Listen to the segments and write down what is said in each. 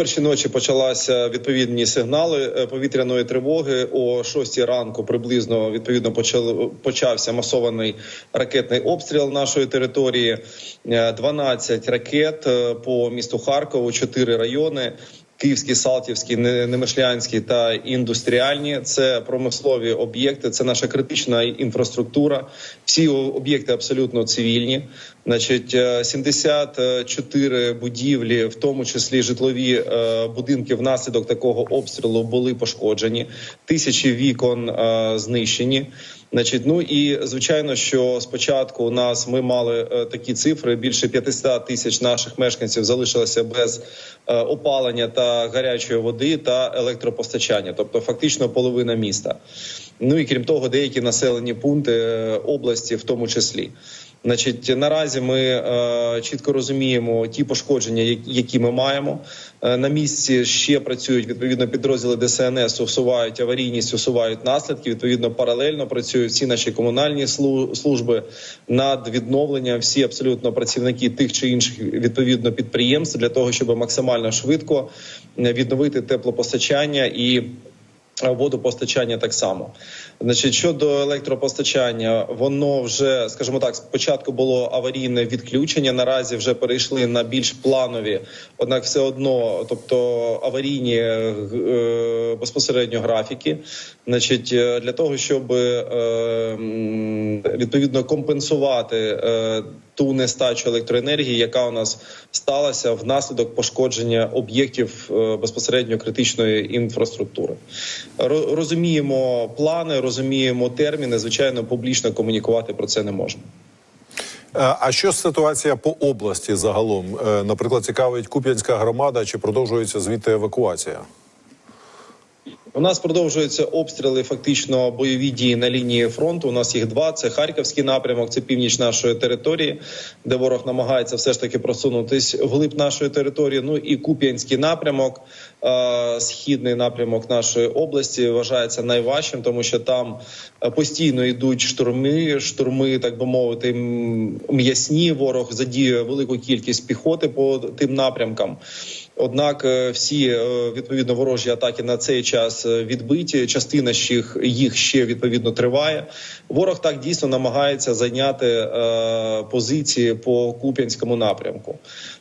першій ночі почалися відповідні сигнали е, повітряної тривоги. О 6 ранку приблизно відповідно почав, почався масований ракетний обстріл нашої території. Е, 12 ракет е, по місту Харкову, 4 райони. Київський, Салтівський, Не- Немишлянський та індустріальні це промислові об'єкти. Це наша критична інфраструктура. Всі об'єкти абсолютно цивільні. Значить, е, 74 будівлі, в тому числі житлові е, будинки, внаслідок такого обстрілу були пошкоджені. Тисячі вікон е, знищені. Значить, ну і звичайно, що спочатку у нас ми мали е, такі цифри: більше 500 тисяч наших мешканців залишилося без е, опалення та гарячої води та електропостачання, тобто фактично половина міста. Ну і крім того, деякі населені пункти е, області, в тому числі. Значить, наразі ми е, чітко розуміємо ті пошкодження, які- ми маємо. Е, на місці ще працюють відповідно підрозділи ДСНС, усувають аварійність, усувають наслідки. Відповідно, паралельно працюють всі наші комунальні служби над відновленням. Всі абсолютно працівники тих чи інших відповідно підприємств для того, щоб максимально швидко відновити теплопостачання і водопостачання так само. Значить, щодо електропостачання, воно вже, скажімо так, спочатку було аварійне відключення. Наразі вже перейшли на більш планові, однак все одно, тобто аварійні е, безпосередньо графіки. Значить, е, для того, щоб е, відповідно компенсувати е, ту нестачу електроенергії, яка у нас сталася внаслідок пошкодження об'єктів е, безпосередньо критичної інфраструктури. Розуміємо плани, розуміємо терміни. Звичайно, публічно комунікувати про це не можна. Е, А що ситуація по області загалом? Е, Наприклад, цікавить Куп'янська громада, чи продовжується звідти евакуація? У нас продовжуються обстріли, фактично бойові дії на лінії фронту. У нас їх два: це харківський напрямок, це північ нашої території, де ворог намагається все ж таки просунутись вглиб нашої території. Ну і Куп'янський напрямок, східний напрямок нашої області, вважається найважчим, тому що там е, постійно йдуть штурми, штурми, так би мовити, м'ясні. Ворог задіює велику кількість піхоти по тим напрямкам. Однак е, всі е, відповідно ворожі атаки на цей час е, відбиті. Частина їх ще відповідно триває. Ворог так дійсно намагається зайняти позиції по Куп'янському напрямку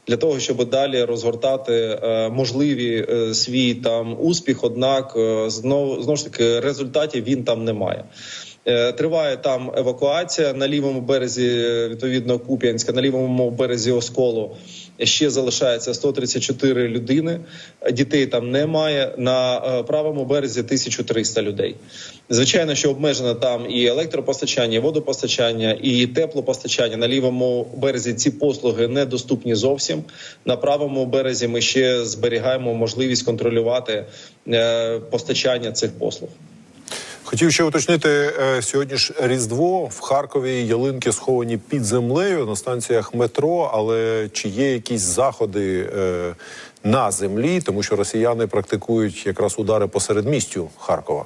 для того, щоб далі розгортати можливі свій там успіх. Однак е, знов ж таки результатів він там не має. Е, Триває там евакуація на лівому березі, відповідно Куп'янська, на лівому березі Осколу ще залишається 134 людини. Дітей там немає. На е, правому березі 1300 людей. Звичайно, що обмежено там і електропостачання, і водопостачання, і теплопостачання. На лівому березі ці послуги недоступні зовсім. На правому березі ми ще зберігаємо можливість контролювати е, постачання цих послуг. Хотів ще уточнити е, сьогодні ж Різдво в Харкові ялинки сховані під землею на станціях метро. Але чи є якісь заходи е, на землі, тому що росіяни практикують якраз удари по середмістю Харкова?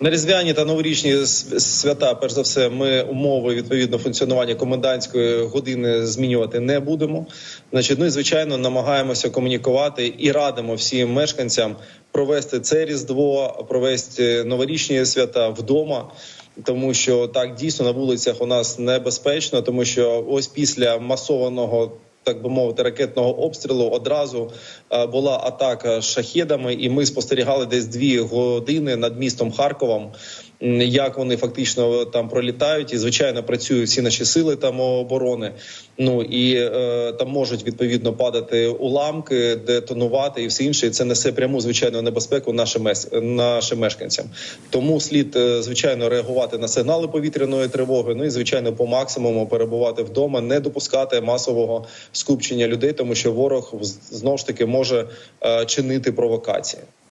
На різдвяні та новорічні свята, перш за все, ми умови відповідно функціонування комендантської години змінювати не будемо. Значить, ну і звичайно намагаємося комунікувати і радимо всім мешканцям провести це різдво, провести новорічні свята вдома. Тому що так дійсно на вулицях у нас небезпечно, тому що ось після масованого так би мовити, ракетного обстрілу одразу е, була атака шахедами, і ми спостерігали десь дві години над містом Харковом. Як вони фактично там пролітають, і звичайно працюють всі наші сили там оборони. Ну і е, там можуть відповідно падати уламки, детонувати і все інше. І це несе пряму звичайно небезпеку нашим нашим мешканцям. Тому слід е, звичайно реагувати на сигнали повітряної тривоги. Ну і звичайно, по максимуму перебувати вдома, не допускати масового скупчення людей, тому що ворог з- знову ж таки може е, чинити провокації.